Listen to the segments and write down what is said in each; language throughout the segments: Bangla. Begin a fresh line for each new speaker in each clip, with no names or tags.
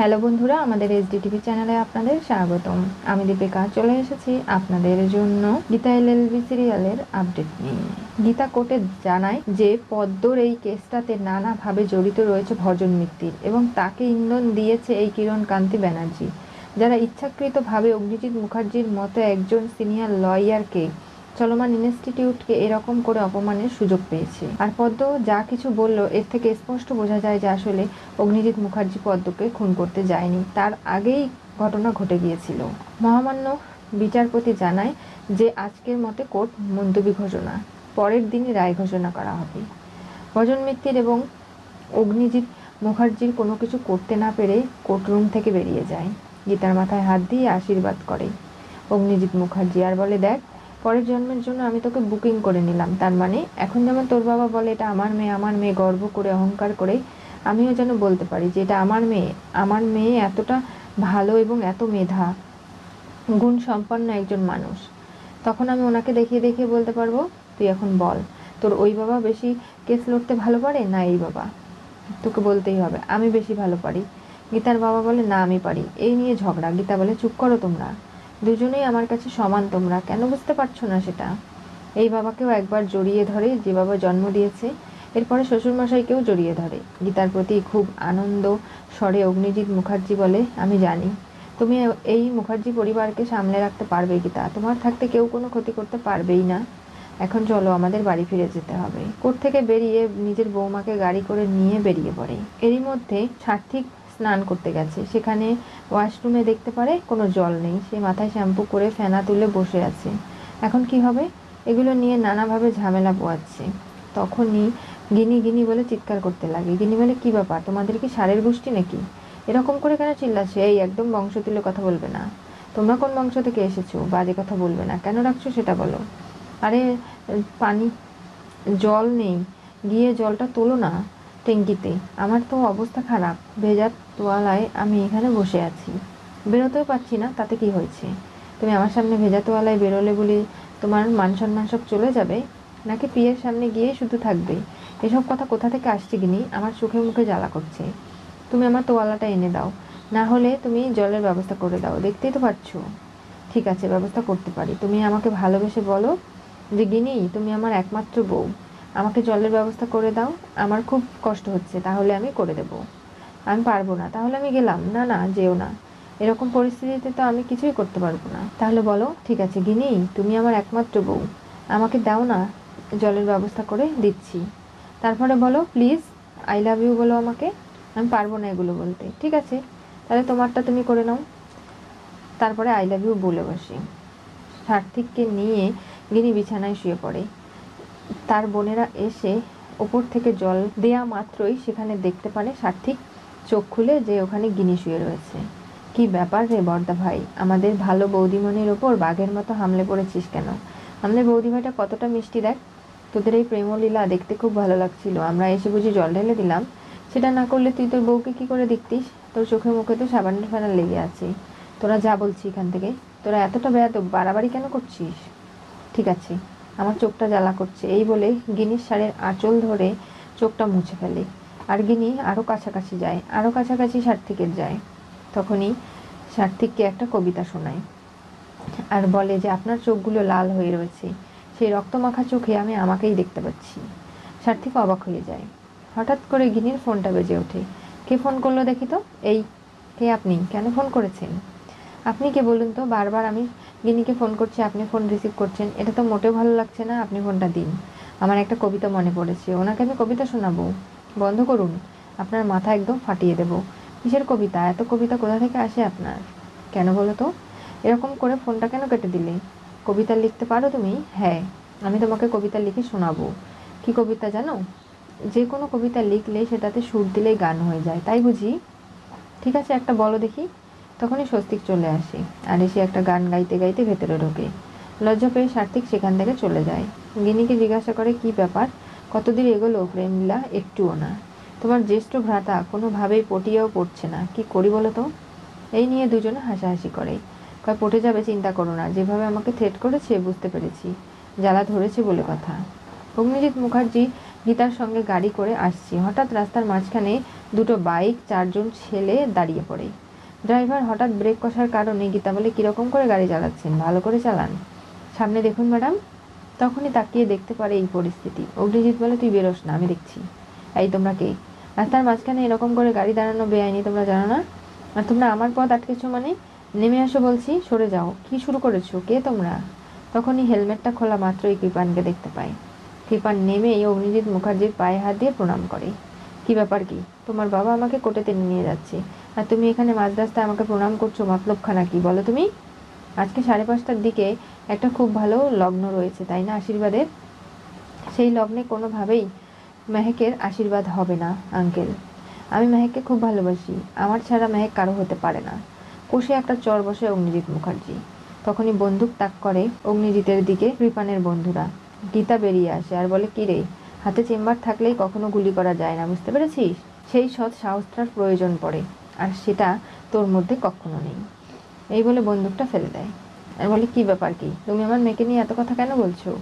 হ্যালো বন্ধুরা, আমাদের এসডি টিভি চ্যানেলে আপনাদের স্বাগতম। আমি দীপিকা, চলে এসেছি আপনাদের জন্য গীতা এল এলএলবি সিরিয়ালের আপডেট নিয়ে। গীতা কোর্টে জানায় যে, পদ্মর এই কেসটাতে নানাভাবে জড়িত রয়েছে ভজন মিত্তির এবং তাকে ইন্ধন দিয়েছে এই কিরণ কান্তি ব্যানার্জি, যারা ইচ্ছাকৃতভাবে অগ্নিজিৎ মুখার্জির মতো একজন সিনিয়র লয়ারকে চলমান ইনস্টিটিউটকে এরকম করে অপমানের সুযোগ পেয়েছে। আর পদ্ম যা কিছু বলল, এর থেকে স্পষ্ট বোঝা যায় যে আসলে অগ্নিজিৎ মুখার্জি পদ্মকে খুন করতে যায়নি। তার আগেই ঘটনা ঘটে গিয়েছিল। মহামান্য বিচারপতি জানায় যে আজকের মতে কোর্ট মুলতবি ঘোষণা, পরের দিনই রায় ঘোষণা করা হবে। ভজন মিত্তির এবং অগ্নিজিৎ মুখার্জির কোনো কিছু করতে না পেরে কোর্টরুম থেকে বেরিয়ে যায়। গীতার মাথায় হাত দিয়ে আশীর্বাদ করে। অগ্নিজিৎ মুখার্জি আর বলে, দেখ পরের জন্মের জন্য আমি তোকে বুকিং করে নিলাম। তার মানে এখন যেমন তোর বাবা বলে, এটা আমার মেয়ে আমার মেয়ে গর্ব করে, অহংকার করে, আমিও যেন বলতে পারি যে, এটা আমার মেয়ে। আমার মেয়ে এতটা ভালো এবং এত মেধা গুণ সম্পন্ন একজন মানুষ। তখন আমি ওনাকে দেখিয়ে দেখিয়ে বলতে পারব, তুই এখন বল, তোর ওই বাবা বেশি কেস লড়তে ভালো পারে না এই বাবা? তোকে বলতেই হবে, আমি বেশি ভালো পারি। গীতার বাবা বলে, না, আমি পারি। এই নিয়ে ঝগড়া। গীতা বলে, চুপ করো তোমরা। দুজনেই আমার কাছে সমান তোমরা। কেন বুঝতে পারছ না সেটা? এই বাবাকেও একবার জড়িয়ে ধরে যে বাবা জন্ম দিয়েছে, এরপরে শ্বশুরমশাইকেও জড়িয়ে ধরে। গীতার প্রতি খুব আনন্দ স্বরে অগ্নিজিৎ মুখার্জি বলে, আমি জানি। তুমি এই মুখার্জি পরিবারকে সামলে রাখতে পারবে গীতা। তোমার থাকতে কেউ কোনো ক্ষতি করতে পারবেই না। এখন চলো আমাদের বাড়ি ফিরে যেতে হবে। কোর্ট থেকে বেরিয়ে নিজের বৌমাকে গাড়ি করে নিয়ে বেরিয়ে পড়ে। এরই মধ্যে সার্থিক স্নান করতে গেছে। সেখানে ওয়াশরুমে দেখতে পারে কোনো জল নেই। সে মাথায় শ্যাম্পু করে ফেনা তুলে বসে আছে। এখন কি হবে? এগুলো নিয়ে নানাভাবে ঝামেলা পোয়াচ্ছে। তখনই গিনি গিনি বলে চিৎকার করতে লাগে। গিনি বলে, কি ব্যাপার? তোমাদের কি সারের গোষ্ঠী নাকি? এরকম করে কেন চিল্লাচ্ছে? এই একদম বংশ তুলে কথা বলবে না। তোমরা কোন বংশ থেকে এসেছ? বাজে কথা বলবে না। কেন রাখছো সেটা বলো। আরে, পানি, জল নেই। গিয়ে জলটা তোলো না। ট্যাঙ্কিতে আমার তো অবস্থা খারাপ। ভেজা তোয়ালায় আমি এখানে বসে আছি। বেরোতেও পারছি না, তাতে কি হয়েছে? তুমি আমার সামনে ভেজা তোয়ালায় বেরোলে বলি তোমার মান সম্মান সব চলে যাবে? নাকি পিয়ের সামনে গিয়ে শুধু থাকবে? এসব কথা কোথা থেকে আসছে কিনি আমার চোখে মুখে জ্বালা করছে। তুমি আমার তোয়ালাটা এনে দাও। না হলে তুমি জলের ব্যবস্থা করে দাও। দেখতেই তো পারছ। ঠিক আছে, ব্যবস্থা করতে পারি। তুমি আমাকে ভালোবেসে বলো যে গিনি তুমি আমার একমাত্র বউ। আমাকে জলের ব্যবস্থা করে দাও। আমার খুব কষ্ট হচ্ছে, তাহলে আমি করে দেব। আমি পারব না, তাহলে আমি গেলাম। না না, যেও না। এরকম পরিস্থিতিতে তো আমি কিছুই করতে পারব না। তাহলে বলো, ঠিক আছে গিনি তুমি আমার একমাত্র বউ। আমাকে দাও না জলের ব্যবস্থা করে, দিচ্ছি। তারপরে বলো, প্লিজ, আই লাভ ইউ বলো আমাকে। আমি পারব না এগুলো বলতে। ঠিক আছে, তাহলে তোমারটা তুমি করে নাও। তারপরে আই লাভ ইউ বলে বসি। সার্থিককে নিয়ে গিনি বিছানায় শুয়ে পড়ে। তার বোনেরা এসে ওপর থেকে জল দেয়া মাত্রই সেখানে দেখতে পারে সার্থিক। চোখ খুলে যে ওখানে গিনি শুয়ে রয়েছে। কি ব্যাপার রে বর্দা ভাই? আমাদের ভালো বৌদিমণির ওপর বাঘের মতো হামলে পড়েছিস কেন? আমাদের বৌদি ভাইটা কতটা মিষ্টি দেখ। তোদের এই প্রেমলীলা দেখতে খুব ভালো লাগছিল। আমরা এসে বুঝি জল ঢেলে দিলাম। সেটা না করলে তুই তোর বউকে কি করে দেখতিস? তোর চোখে মুখে তো সাবানের ফেনা লেগে আছে। তোরা যা বলছি এখান থেকে। তোরা এতটা বেড়াত বাড়াবাড়ি কেন করছিস? ঠিক আছে। আমার চোখটা জ্বালা করছে। এই বলে গিনির শাড়ির আঁচল ধরে চোখটা মুছে ফেলে। আর গিনি আরও কাছাকাছি যায় আরও কাছাকাছি সার্থিকের যায়। তখনই সার্থিককে একটা কবিতা শোনায় আর বলে যে, আপনার চোখগুলো লাল হয়ে রয়েছে। সেই রক্তমাখা চোখে আমি আমাকেই দেখতে পাচ্ছি। সার্থিক অবাক হয়ে যায়। হঠাৎ করে গিনির ফোনটা বেজে ওঠে। কে ফোন করল দেখি তো? এই, কে আপনি? কেন ফোন করেছেন? আপনি কে বলুন তো? বারবার আমি গিনিকে ফোন করছি, আপনি ফোন রিসিভ করছেন। এটা তো মোটেও ভালো লাগছে না, আপনি ফোনটা দিন। আমার একটা কবিতা মনে পড়েছে। ওনাকে আমি কবিতা শোনাবো। বন্ধ করুন। আপনার মাথা একদম ফাটিয়ে দেব। কিসের কবিতা? এত কবিতা কোথা থেকে আসে আপনার? কেন বলো তো? এরকম করে ফোনটা কেন কেটে দিলে? কবিতা লিখতে পারো তুমি? হ্যাঁ আমি তোমাকে কবিতা লিখে শোনাবো। কি কবিতা জানো? যে কোনো কবিতা লিখলে সেটাতে সুর দিলেই গান হয়ে যায়। তাই বুঝি? ঠিক আছে, একটা বলো দেখি। তখনই স্বস্তিক চলে আসে আর এসে একটা গান গাইতে গাইতে ভেতরে ঢোকে। লজ্জা পেয়ে সার্থিক সেখান থেকে চলে যায়। গিনিকে জিজ্ঞাসা করে, কি ব্যাপার? কতদিন এগোলো প্রেমলীলা? একটুও না। তোমার জ্যেষ্ঠ ভ্রাতা কোনোভাবেই পটিয়াও পড়ছে না। কি করি বলো তো? এই নিয়ে দুজনে হাসাহাসি করে। কয়, পটে যাবে, চিন্তা করো না। যেভাবে আমাকে থ্রেট করেছে, বুঝতে পেরেছি। জ্বালা ধরেছে বলে কথা। অগ্নিজিৎ মুখার্জি গীতার সঙ্গে গাড়ি করে আসছি। হঠাৎ রাস্তার মাঝখানে দুটো বাইক, চারজন ছেলে দাঁড়িয়ে পড়ে। ড্রাইভার হঠাৎ ব্রেক কষার কারণে গীতা বলে কীরকম করে গাড়ি চালাচ্ছেন? ভালো করে চালান। সামনে দেখুন, ম্যাডাম। তখনই তাকিয়ে দেখতে পারে এই পরিস্থিতি। অগ্নিজিৎ বলে, তুই বেরোস না, আমি দেখছি। এই, তোমরা কে? রাস্তার মাঝখানে এরকম করে গাড়ি দাঁড়ানো বেআইনি, তোমরা জানো না? আর তোমরা আমার পথ আটকেছো মানে? নেমে আসো বলছি, সরে যাও। কি শুরু করেছ? কে তোমরা? তখনই হেলমেটটা খোলা মাত্রই কৃপানকে দেখতে পায়। কৃপান নেমেই অগ্নিজিৎ মুখার্জির পায়ে হাত দিয়ে প্রণাম করে। কি ব্যাপার কি? তোমার বাবা আমাকে কোর্টে টেনে নিয়ে যাচ্ছে। আর তুমি এখানে মাঝ রাস্তায় আমাকে প্রণাম করছ মতলবখানা কি, বলো তুমি? আজকে সাড়ে পাঁচটার দিকে একটা খুব ভালো লগ্ন রয়েছে, তাই না আশীর্বাদের? সেই লগ্নে কোনোভাবেই মেহেকের আশীর্বাদ হবে না, আঙ্কেল। আমি মেহেককে খুব ভালোবাসি। আমার ছাড়া মেহেক কারও হতে পারে না। কষে একটা চর বসে অগ্নিজিৎ মুখার্জি। তখনই বন্দুক তাক করে অগ্নিজিতের দিকে কৃপানের বন্ধুরা। গীতা বেরিয়ে আসে। আর বলে কি রে হাতে চেম্বার থাকলেই কখনো গুলি করা যায় না, বুঝতে পেরেছিস? সেই সৎ সাহসটার প্রয়োজন পড়ে, আর সেটা তোর মধ্যে কখনো নেই। এই বলে বন্দুকটা ফেলে দেয়। আর বলে, কি ব্যাপার কি? তুমি আমার মেয়েকে নিয়ে এত কথা কেন বলছো?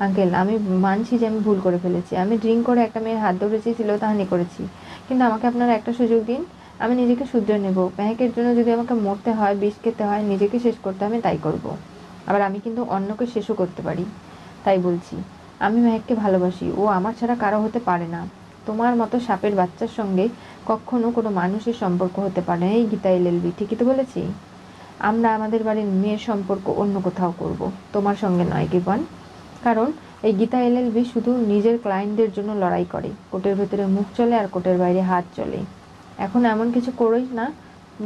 আঙ্কেল, আমি মানছি যে আমি ভুল করে ফেলেছি। আমি ড্রিঙ্ক করে একটা মেয়ের হাত ধরে চেয়েছিল তাহানি করেছি। কিন্তু আমাকে আপনারা একটা সুযোগ দিন। আমি নিজেকে শুধরে নেব। মেহেকের জন্য যদি আমাকে মরতে হয়, বিষ খেতে হয়, নিজেকে শেষ করতে আমি তাই করব। আবার আমি কিন্তু অন্যকে শেষও করতে পারি। তাই বলছি। আমি মেহেককে ভালোবাসি। ও আমার ছাড়া কারও হতে পারে না। তোমার মতো সাপের বাচ্চার সঙ্গে কখনো কোনো মানুষের সম্পর্ক হতে পারে না। এই গীতা এলএলবি ঠিকই তো বলেছি? আমরা আমাদের বাড়ির মেয়ের সম্পর্ক অন্য কোথাও করব। তোমার সঙ্গে নয় কৃপন কারণ এই গীতা এলএলবি শুধু নিজের ক্লায়েন্টদের জন্য লড়াই করে। কোর্টের ভেতরে মুখ চলে আর কোর্টের বাইরে হাত চলে। এখন এমন কিছু করিস না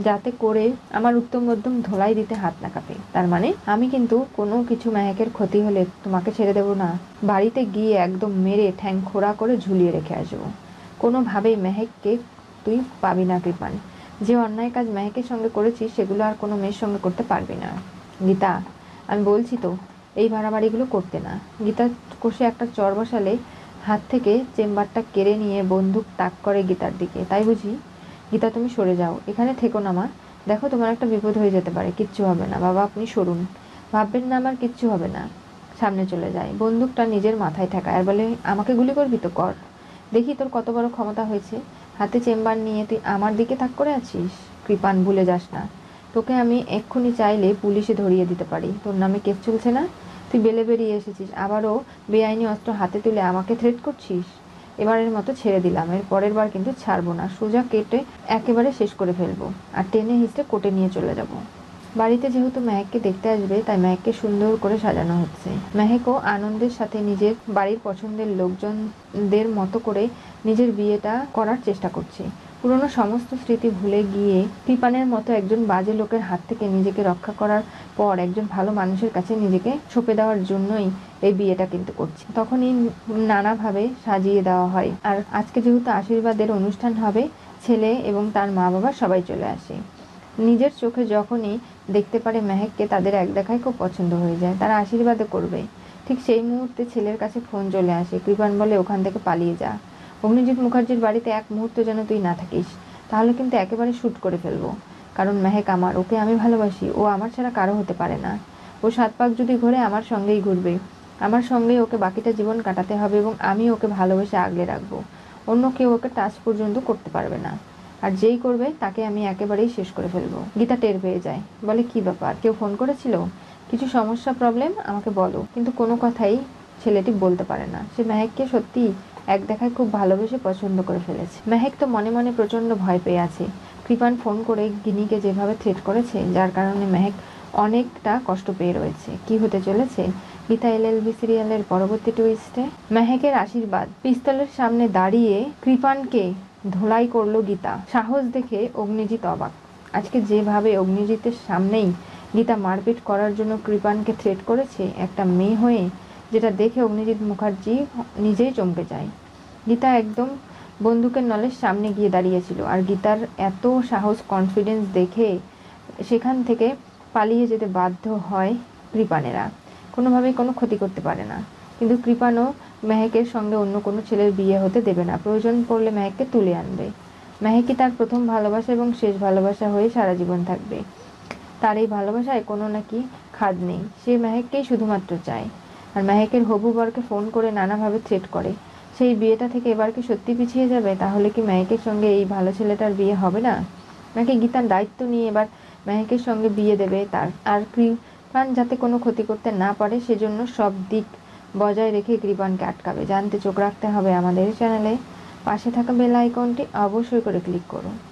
যাতে করে আমার উত্তম মধ্যম ধোলাই দিতে হাত না কাঁপে। তার মানে আমি কিন্তু কোনো কিছু মেহেকের ক্ষতি হলে তোমাকে ছেড়ে দেবো না। বাড়িতে গিয়ে একদম মেরে ঠ্যাং খোড়া করে ঝুলিয়ে রেখে আসব। কোনোভাবেই মেহেককে তুই পাবি না, কৃপান। যে অন্যায় কাজ মেহেকের সঙ্গে করেছিস, সেগুলো আর কোনো মেয়ের সঙ্গে করতে পারবি না। গীতা, আমি বলছি তো, এই ভাড়াবাড়িগুলো করতে না। গীতা কষে একটা চর বসালে হাত থেকে চেম্বারটা কেড়ে নিয়ে বন্দুক তাক করে গীতার দিকে। তাই বুঝি? গীতা, তুমি সরে যাও। এখানে থেকো না, মা। দেখো, তোমার একটা বিপদ হয়ে যেতে পারে। কিচ্ছু হবে না। বাবা, আপনি সরুন। ভাববেন না, আমার কিচ্ছু হবে না। সামনে চলে যায়। বন্দুকটা নিজের মাথায় থাকা আর বলে, আমাকে গুলি করবি তো? কর। দেখি তোর কত বড় ক্ষমতা হয়েছে। হাতে চেম্বার নিয়ে তুই আমার দিকে তাক করে আছিস? কৃপান, ভুলে যাস না। তোকে আমি এক্ষুনি চাইলে পুলিশে ধরিয়ে দিতে পারি। তোর নামে কেস চলছে না? তুই বেলে বেরিয়ে এসেছিস। আবারও বেআইনি অস্ত্র হাতে তুলে আমাকে থ্রেট করছিস? এবারের মতো ছেড়ে দিলাম। এর পরের বার কিন্তু ছাড়বো না। সোজা কেটে একেবারে শেষ করে ফেলব। আর টেনে হিসড়ে কোটে নিয়ে চলে যাব। বাড়িতে যেহেতু মেহেককে দেখতে আসবে, তাই মেহেককে সুন্দর করে সাজানো হচ্ছে। মেহেকও আনন্দের সাথে নিজের বাড়ির পছন্দের লোকজনদের মতো করে নিজের বিয়েটা করার চেষ্টা করছে। পুরনো সমস্ত স্মৃতি ভুলে গিয়ে কৃপানের মতো একজন বাজে লোকের হাত থেকে নিজেকে রক্ষা করার পর একজন ভালো মানুষের কাছে নিজেকে সঁপে দেওয়ার জন্যই এই বিয়েটা কিন্তু করছে। তখনই নানাভাবে সাজিয়ে দেওয়া হয়। আর আজকে যেহেতু আশীর্বাদের অনুষ্ঠান হবে, ছেলে এবং তার মা বাবা সবাই চলে আসে। নিজের চোখে যখনই দেখতে পারে মেহেককে, তাদের এক দেখায় খুব পছন্দ হয়ে যায়। তারা আশীর্বাদও করবে। ঠিক সেই মুহূর্তে ছেলের কাছে ফোন চলে আসে, কৃপান বলে ওখান থেকে পালিয়ে যা। অগ্নিজিৎ মুখার্জির বাড়িতে এক মুহূর্ত যেন তুই না থাকিস, তাহলে কিন্তু একেবারে শ্যুট করে ফেলব। কারণ মেহেক আমার, ওকে আমি ভালোবাসি, ও আমার ছাড়া কারও হতে পারে না। ও সাত পাক যদি ঘুরে, আমার সঙ্গেই ঘুরবে। আমার সঙ্গেই ওকে বাকিটা জীবন কাটাতে হবে এবং আমি ওকে ভালোবেসে আগলে রাখব। অন্য কেউ ওকে টাচ পর্যন্ত করতে পারবে না। আর যেই করবে, তাকে আমি একেবারেই শেষ করে ফেলব। গীতা টের পেয়ে যায়। বলে, কি ব্যাপার? কেউ ফোন করেছিল? কিছু সমস্যা, প্রবলেম? আমাকে বলো। কিন্তু কোনো কথাই ছেলেটি বলতে পারে না। সে মেহেককে সত্যি এক দেখায় খুব ভালোবেসে পছন্দ করে ফেলেছে। মেহেক তো মনে মনে প্রচণ্ড ভয় পেয়ে আছে। কৃপান ফোন করে গিনিকে যেভাবে থ্রেট করেছে, যার কারণে মেহেক অনেকটা কষ্ট পেয়ে রয়েছে। কি হতে চলেছে? গীতা এল এলএলবি সিরিয়ালের পরবর্তী টুইস্টে মেহেকের আশীর্বাদ। পিস্তলের সামনে দাঁড়িয়ে কৃপানকে ধোলাই করল গীতা। সাহস দেখে অগ্নিজিৎ অবাক। আজকে যেভাবে অগ্নিজিতের সামনেই গীতা মারপিট করার জন্য কৃপানকে থ্রেট করেছে, একটা মেয়ে হয়ে যেটা দেখে অগ্নিজিৎ মুখার্জি নিজেই চমকে যায়। গীতা একদম বন্দুকের নলের সামনে গিয়ে দাঁড়িয়েছিল আর গীতার এত সাহস কনফিডেন্স দেখে সেখান থেকে পালিয়ে যেতে বাধ্য হয় কৃপানেরা। কোনোভাবেই কোনো ক্ষতি করতে পারে না। কিন্তু কৃপানও মেহেকের সঙ্গে অন্য কোনো ছেলের বিয়ে হতে দেবে না। প্রয়োজন পড়লে মেহেককে তুলে আনবে। মেহেকই তার প্রথম ভালোবাসা এবং শেষ ভালোবাসা হয়ে সারা জীবন থাকবে। তার এই ভালোবাসায় কোনো নাকি খাদ নেই। সে মেহেককেই শুধুমাত্র চায়। আর মেহেকের হবু বরকে ফোন করে নানাভাবে থ্রেট করে। সেই বিয়েটা থেকে এবার কি সত্যি পিছিয়ে যাবে? তাহলে কি মেহেকের সঙ্গে এই ভালো ছেলেটার বিয়ে হবে না? নাকি গীতার দায়িত্ব নিয়ে এবার মেহেকের সঙ্গে বিয়ে দেবে তার? আর কৃপান যাতে কোনো ক্ষতি করতে না পারে, সেজন্য সব দিক বজায় রেখে কৃপানকে আটকাবে। জানতে চোখ রাখতে হবে আমাদের চ্যানেলে। পাশে থাকা বেল আইকনটি অবশ্যই করে ক্লিক করুন।